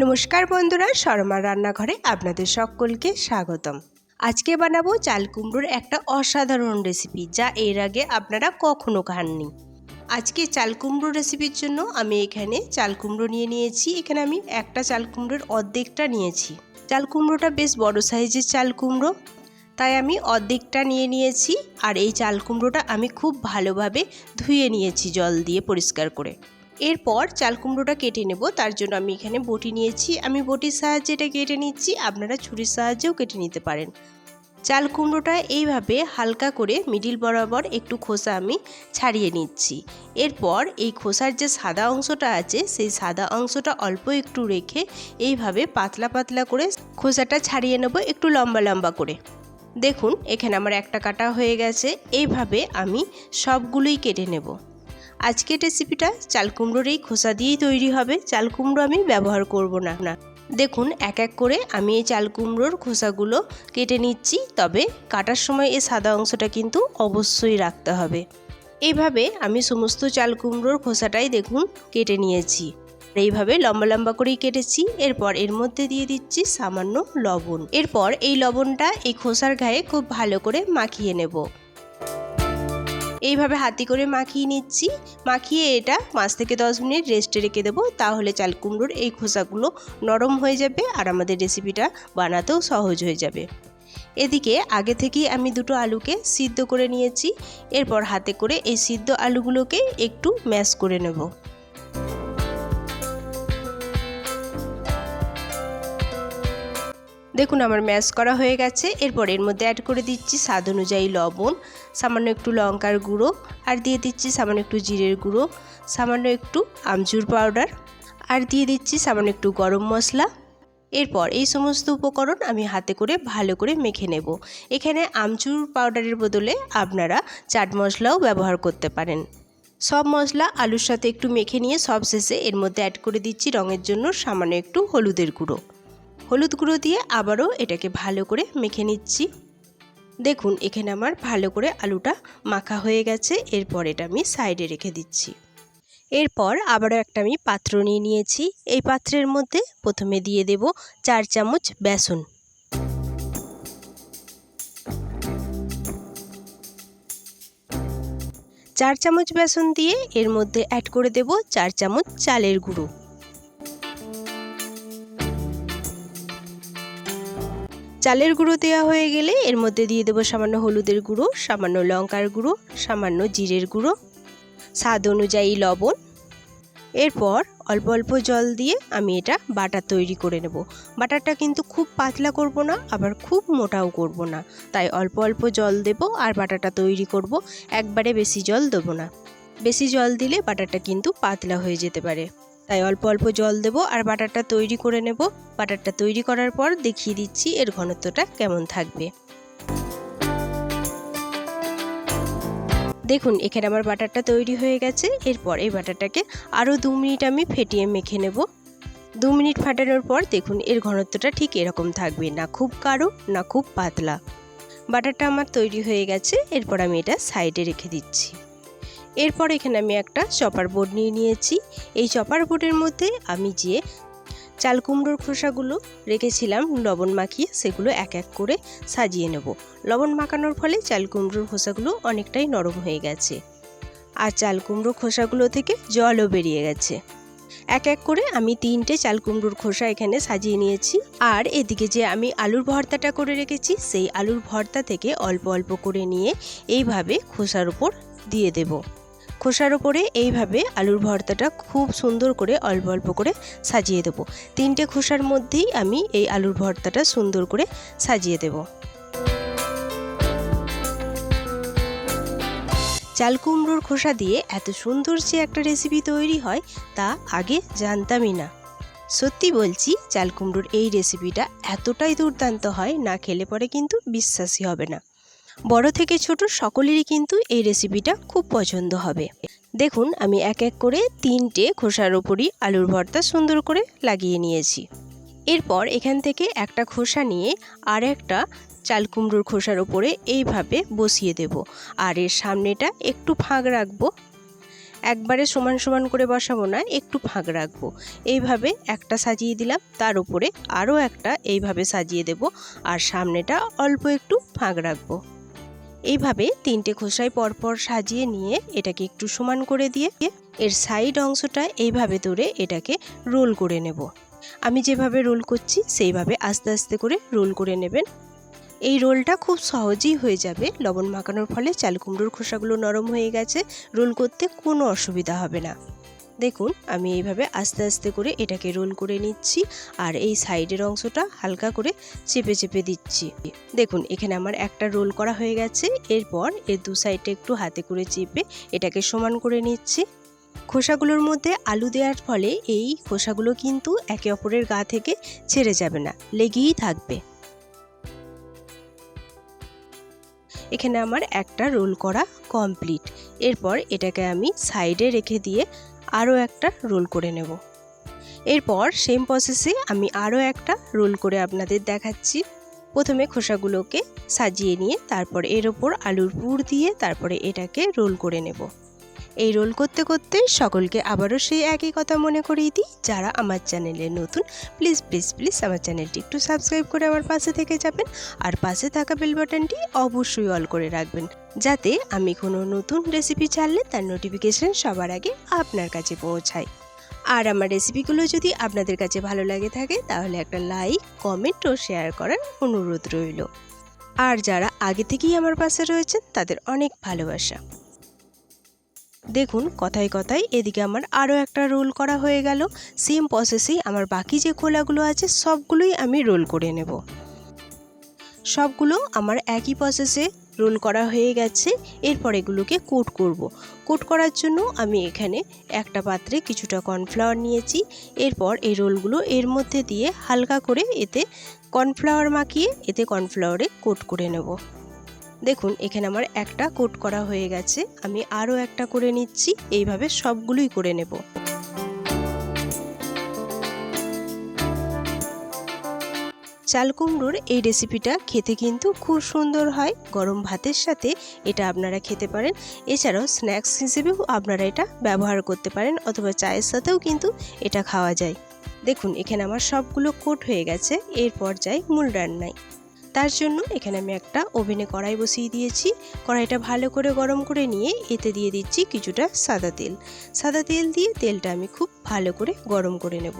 নমস্কার বন্ধুরা, শর্মা রান্নাঘরে আপনাদের সকলকে স্বাগতম। আজকে বানাবো চাল কুমড়োর একটা অসাধারণ রেসিপি যা এর আগে আপনারা কখনো খাননি। আজকে চাল কুমড়ো রেসিপির জন্য আমি এখানে চাল কুমড়ো নিয়ে নিয়েছি। এখানে আমি একটা চাল কুমড়োর অর্ধেকটা নিয়েছি। চাল কুমড়োটা বেশ বড় সাইজের চাল কুমড়ো। তাই আমি অর্ধেকটা নিয়ে নিয়েছি আর এই চাল কুমড়োটা আমি খুব ভালোভাবে ধুয়ে নিয়েছি জল দিয়ে পরিষ্কার করে। এরপর চাল কুমড়োটা কেটে নেব, তার জন্য আমি এখানে বটি নিয়েছি। আমি বটির সাহায্যে এটা কেটে নিচ্ছি, আপনারা ছুরির সাহায্যেও কেটে নিতে পারেন। চাল কুমড়োটা এইভাবে হালকা করে মিডিল বরাবর একটু খোসা আমি ছাড়িয়ে নিচ্ছি। এরপর এই খোসার যে সাদা অংশটা আছে, সেই সাদা অংশটা অল্প একটু রেখে এইভাবে পাতলা পাতলা করে খোসাটা ছাড়িয়ে নেব একটু লম্বা লম্বা করে। দেখুন, এখানে আমার একটা কাটা হয়ে গেছে। এইভাবে আমি সবগুলোই কেটে নেব। আজকের রেসিপিটা চাল কুমড়োর এই খোসা দিয়েই তৈরি হবে। চাল কুমড়ো আমি ব্যবহার করব না। না। দেখুন, এক এক করে আমি এই চাল কুমড়োর খোসাগুলো কেটে নিচ্ছি, তবে কাটার সময় এই সাদা অংশটা কিন্তু অবশ্যই রাখতে হবে। এইভাবে আমি সমস্ত চাল কুমড়োর খোসাটাই দেখুন কেটে নিয়েছি। এইভাবে লম্বা লম্বা করেই কেটেছি। এরপর এর মধ্যে দিয়ে দিচ্ছি সামান্য লবণ। এরপর এই লবণটা এই খোসার গায়ে খুব ভালো করে মাখিয়ে নেব। এইভাবে হাতি করে মাখিয়ে নিচ্ছি। মাখিয়ে এটা পাঁচ থেকে দশ মিনিট রেস্টে রেখে দেবো। তাহলে চাল কুমড়োর এই খোসাগুলো নরম হয়ে যাবে আর আমাদের রেসিপিটা বানাতেও সহজ হয়ে যাবে। এদিকে আগে থেকেই আমি দুটো আলুকে সিদ্ধ করে নিয়েছি। এরপর হাতে করে এই সিদ্ধ আলুগুলোকে একটু ম্যাশ করে নেব। দেখুন আমার ম্যাশ করা হয়ে গেছে। এরপর এর মধ্যে অ্যাড করে দিচ্ছি স্বাদ অনুযায়ী লবণ, সামান্য একটু লঙ্কার গুঁড়ো, আর দিয়ে দিচ্ছি সামান্য একটু জিরের গুঁড়ো, সামান্য একটু আমচুর পাউডার আর দিয়ে দিচ্ছি সামান্য একটু গরম মশলা। এরপর এই সমস্ত উপকরণ আমি হাতে করে ভালো করে মেখে নেব। এখানে আমচুর পাউডারের বদলে আপনারা চাট মশলাও ব্যবহার করতে পারেন। সব মশলা আলুর সাথে একটু মেখে নিয়ে সব শেষে এর মধ্যে অ্যাড করে দিচ্ছি রঙের জন্য সামান্য একটু হলুদের গুঁড়ো। হলুদ গুঁড়ো দিয়ে আবারও এটাকে ভালো করে মেখে নিচ্ছি। দেখুন, এখানে আমার ভালো করে আলুটা মাখা হয়ে গেছে। এরপর এটা আমি সাইডে রেখে দিচ্ছি। এরপর আবারও একটা আমি পাত্র নিয়ে নিয়েছি। এই পাত্রের মধ্যে প্রথমে দিয়ে দেব চার চামচ বেসন। চার চামচ বেসন দিয়ে এর মধ্যে অ্যাড করে দেব চার চামচ চালের গুঁড়ো। চালের গুঁড়ো দেওয়া হয়ে গেলে এর মধ্যে দিয়ে দেবো সামান্য হলুদের গুঁড়ো, সামান্য লঙ্কার গুঁড়ো, সামান্য জিরের গুঁড়ো, স্বাদ অনুযায়ী লবণ। এরপর অল্প অল্প জল দিয়ে আমি এটা বাটার তৈরি করে নেব। বাটারটা কিন্তু খুব পাতলা করব না, আবার খুব মোটাও করব না। তাই অল্প অল্প জল দেব আর বাটারটা তৈরি করব। একবারে বেশি জল দেবো না। বেশি জল দিলে বাটারটা কিন্তু পাতলা হয়ে যেতে পারে। তাই অল্প অল্প জল দেব আর বাটারটা তৈরি করে নেব। বাটারটা তৈরি করার পর দেখিয়ে দিচ্ছি এর ঘনত্বটা কেমন থাকবে। দেখুন, এখানে আমার বাটারটা তৈরি হয়ে গেছে। এরপর এই বাটারটাকে আরও দু মিনিট আমি ফেটিয়ে মেখে নেব। দু মিনিট ফাটানোর পর দেখুন, এর ঘনত্বটা ঠিক এরকম থাকবে, না খুব গাঢ়, না খুব পাতলা। বাটারটা আমার তৈরি হয়ে গেছে। এরপর আমি এটা সাইডে রেখে দিচ্ছি। এরপর এখানে আমি একটা চপার বোর্ড নিয়ে নিয়েছি। এই চপার বোর্ডের মধ্যে আমি যে চাল কুমড়োর খোসাগুলো রেখেছিলাম, লবণ মাখিয়ে সেগুলো এক এক করে সাজিয়ে নেব। লবণ মাখানোর ফলে চাল কুমড়োর খোসাগুলো অনেকটাই নরম হয়ে গেছে আর চাল কুমড়ো খোসাগুলো থেকে জলও বেরিয়ে গেছে। এক এক করে আমি তিনটে চাল কুমড়োর খোসা এখানে সাজিয়ে নিয়েছি আর এদিকে যে আমি আলুর ভর্তাটা করে রেখেছি, সেই আলুর ভর্তা থেকে অল্প অল্প করে নিয়ে এইভাবে খোসার উপর দিয়ে দেবো। খোসার ওপরে এইভাবে আলুর ভর্তাটা খুব সুন্দর করে অল্প অল্প করে সাজিয়ে দেবো। তিনটে খোসার মধ্যেই আমি এই আলুর ভর্তাটা সুন্দর করে সাজিয়ে দেব। চাল কুমড়োর খোসা দিয়ে এত সুন্দর যে একটা রেসিপি তৈরি হয়, তা আগে জানতামই না। সত্যি বলছি, চাল কুমড়োর এই রেসিপিটা এতটাই দুর্দান্ত হয়, না খেলে পরে কিন্তু বিশ্বাসই হবে না। বড় থেকে ছোট সকলেরই কিন্তু এই রেসিপিটা খুব পছন্দ হবে। দেখুন, আমি এক এক করে তিনটে খোসার ওপরই আলুর ভর্তা সুন্দর করে লাগিয়ে নিয়েছি। এরপর এখান থেকে একটা খোসা নিয়ে আর একটা চাল কুমড়োর খোসার ওপরে এইভাবে বসিয়ে দেব। আর এর সামনেটা একটু ফাঁক রাখব। একবারে সমান সমান করে বসাবো না, একটু ফাঁক রাখব। এইভাবে একটা সাজিয়ে দিলাম, তার উপরে আরও একটা এইভাবে সাজিয়ে দেব। আর সামনেটা অল্প একটু ফাঁক রাখব। এইভাবে তিনটে খোসাই পরপর সাজিয়ে নিয়ে এটাকে একটু সমান করে দিয়ে এর সাইড অংশটা এইভাবে ধরে এটাকে রোল করে নেব। আমি যেভাবে রোল করছি সেইভাবে আস্তে আস্তে করে রোল করে নেবেন। এই রোলটা খুব সহজেই হয়ে যাবে। লবণ মাখানোর ফলে চাল কুমড়োর খোসাগুলো নরম হয়ে গেছে। রোল করতে কোনো অসুবিধা হবে না। দেখুন, আমি এইভাবে আস্তে আস্তে করে এটাকে রোল করে নিচ্ছি আর এই সাইডের অংশটা হালকা করে চেপে চেপে দিচ্ছি। দেখুন, এখানে আমার একটা রোল করা হয়ে গেছে। এরপর এর দু সাইডটা একটু হাতে করে চেপে এটাকে সমান করে নিচ্ছি। খোসাগুলোর মধ্যে আলু দেওয়ার ফলে এই খোসাগুলো কিন্তু একে অপরের গা থেকে ছেড়ে যাবে না, লেগেই থাকবে। এখানে আমার একটা রোল করা কমপ্লিট। এরপর এটাকে আমি সাইডে রেখে দিয়ে আরও একটা রোল করে নেব। এরপর সেম প্রসেসে আমি আরও একটা রোল করে আপনাদের দেখাচ্ছি। প্রথমে খোসাগুলোকে সাজিয়ে নিয়ে তারপর এর ওপর আলুর পুর দিয়ে তারপরে এটাকে রোল করে নেব। এই রোল করতে করতে সকলকে আবারও সেই একই কথা মনে করিয়ে দিই। যারা আমার চ্যানেলে নতুন প্লিজ প্লিজ প্লিজ আমার চ্যানেলটি একটু সাবস্ক্রাইব করে আমার পাশে থেকে যাবেন আর পাশে থাকা বেল বাটনটি অবশ্যই অল করে রাখবেন। যাতে আমি কোনো নতুন রেসিপি ছাড়লে তার নোটিফিকেশন সবার আগে আপনার কাছে পৌঁছায়। আর আমার রেসিপিগুলো যদি আপনাদের কাছে ভালো লাগে থাকে, তাহলে একটা লাইক কমেন্ট ও শেয়ার করার অনুরোধ রইল। আর যারা আগে থেকেই আমার পাশে রয়েছেন, তাদের অনেক ভালোবাসা। দেখুন, কথায় কথায় এদিকে আমার আরও একটা রোল করা হয়ে গেল। সেম প্রসেসেই আমার বাকি যে খোলাগুলো আছে, সবগুলোই আমি রোল করে নেব। সবগুলো আমার একই প্রসেসে রোল করা হয়ে গেছে। এরপর এগুলোকে কোট করব। কোট করার জন্য আমি এখানে একটা পাত্রে কিছুটা কর্নফ্লাওয়ার নিয়েছি। এরপর এই রোলগুলো এর মধ্যে দিয়ে হালকা করে এতে কর্নফ্লাওয়ার মাখিয়ে এতে কর্নফ্লাওয়ারে কোট করে নেব। দেখুন, এখানে আমার একটা কোট করা হয়ে গেছে। আমি আরও একটা করে নিচ্ছি। এইভাবে সবগুলোই করে নেব। চাল কুমড়োর এই রেসিপিটা খেতে কিন্তু খুব সুন্দর হয়। গরম ভাতের সাথে এটা আপনারা খেতে পারেন। এছাড়াও স্ন্যাক্স হিসেবেও আপনারা এটা ব্যবহার করতে পারেন অথবা চায়ের সাথেও কিন্তু এটা খাওয়া যায়। দেখুন, এখানে আমার সবগুলো কোট হয়ে গেছে। এরপর যাই মূল রান্নায়। তার জন্য এখানে আমি একটা ওভেনে কড়াই বসিয়ে দিয়েছি। কড়াইটা ভালো করে গরম করে নিয়ে এতে দিয়ে দিচ্ছি কিছুটা সাদা তেল। সাদা তেল দিয়ে তেলটা আমি খুব ভালো করে গরম করে নেব।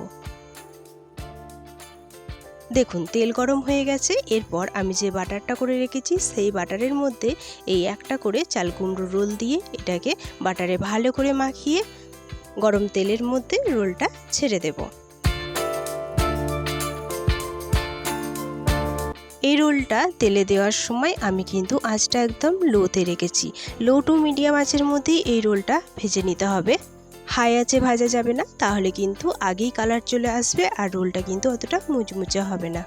দেখুন, তেল গরম হয়ে গেছে। এরপর আমি যে বাটারটা করে রেখেছি, সেই বাটারের মধ্যে এই একটা করে চাল কুমড়ো রোল দিয়ে এটাকে বাটারে ভালো করে মাখিয়ে গরম তেলের মধ্যে রোলটা ছেড়ে দেবো। এই রোলটা তেলে দেওয়ার সময় আমি কিন্তু আঁচটা একদম লোতে রেখেছি। লো টু মিডিয়াম আঁচের মধ্যেই এই রোলটা ভেজে নিতে হবে। হাই আঁচে ভাজা যাবে না, তাহলে কিন্তু আগেই কালার চলে আসবে আর রোলটা কিন্তু অতটা মুচমুচে হবে না।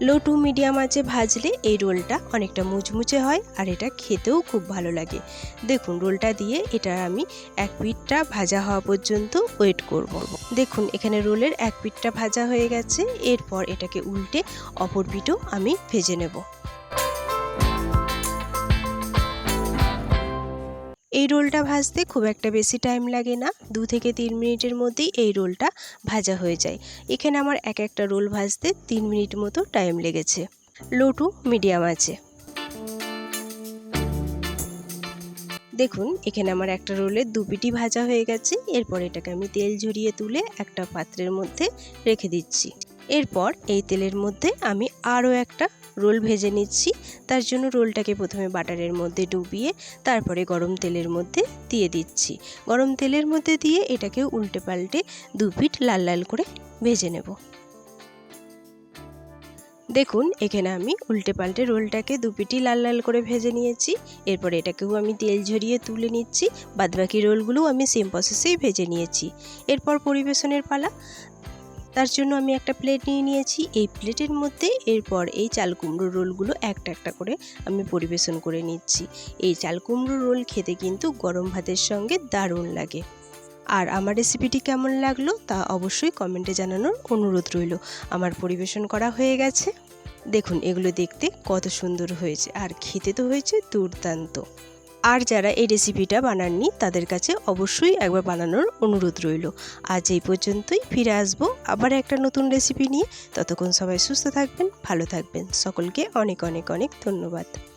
লো টু মিডিয়াম আঁচে ভাজলে এই রোলটা অনেকটা মুচমুচে হয় আর এটা খেতেও খুব ভালো লাগে। দেখুন, রোলটা দিয়ে এটা আমি এক পিঠটা ভাজা হওয়া পর্যন্ত ওয়েট করব। দেখুন, এখানে রোলের এক পিঠটা ভাজা হয়ে গেছে। এরপর এটাকে উল্টে অপর পিঠও আমি ভেজে নেব। এই রোলটা ভাজতে খুব একটা বেশি টাইম লাগে না। দু থেকে তিন মিনিটের মধ্যেই এই রোলটা ভাজা হয়ে যায়। এখানে আমার এক একটা রোল ভাজতে তিন মিনিট মতো টাইম লেগেছে। লো টু মিডিয়াম আছে। দেখুন, এখানে আমার একটা রোলের দু পিটি ভাজা হয়ে গেছে। এরপর এটাকে আমি তেল ঝরিয়ে তুলে একটা পাত্রের মধ্যে রেখে দিচ্ছি। এরপর এই তেলের মধ্যে আমি আরও একটা রোল ভেজে নিচ্ছি। তার জন্য রোলটাকে প্রথমে বাটারের মধ্যে ডুবিয়ে, তারপরে গরম তেলের মধ্যে দিয়ে দিচ্ছি। গরম তেলের মধ্যে দিয়ে এটাকে উল্টে পাল্টে দু পিঠ লাল লাল করে ভেজে নেব। দেখুন, এখানে আমি উল্টে পাল্টে রোলটাকে দু পিটি লাল লাল করে ভেজে নিয়েছি। এরপর এটাকেও আমি তেল ঝরিয়ে তুলে নিচ্ছি। বাদবাকি রোলগুলোও আমি সেম প্রসেসেই ভেজে নিয়েছি। এরপর পরিবেশনের পালা। তার জন্য আমি একটা প্লেট নিয়ে নিয়েছি। এই প্লেটের মধ্যে এরপর এই চাল কুমড়ো রোলগুলো একটা একটা করে আমি পরিবেশন করে নিচ্ছি। এই চাল কুমড়ো রোল খেতে কিন্তু গরম ভাতের সঙ্গে দারুণ লাগে। আর আমার রেসিপিটি কেমন লাগল তা অবশ্যই কমেন্টে জানানোর অনুরোধ রইল। আমার পরিবেশন করা হয়ে গেছে। দেখুন, এগুলো দেখতে কত সুন্দর হয়েছে। আর খেতে তো হয়েছে দুর্দান্ত। আর যারা এই রেসিপিটা বানাননি, তাদের কাছে অবশ্যই একবার বানানোর অনুরোধ রইল। আজ এই পর্যন্তই, ফিরে আসব আবার একটা নতুন রেসিপি নিয়ে। ততক্ষণ সবাই সুস্থ থাকবেন, ভালো থাকবেন। সকলকে অনেক অনেক অনেক ধন্যবাদ।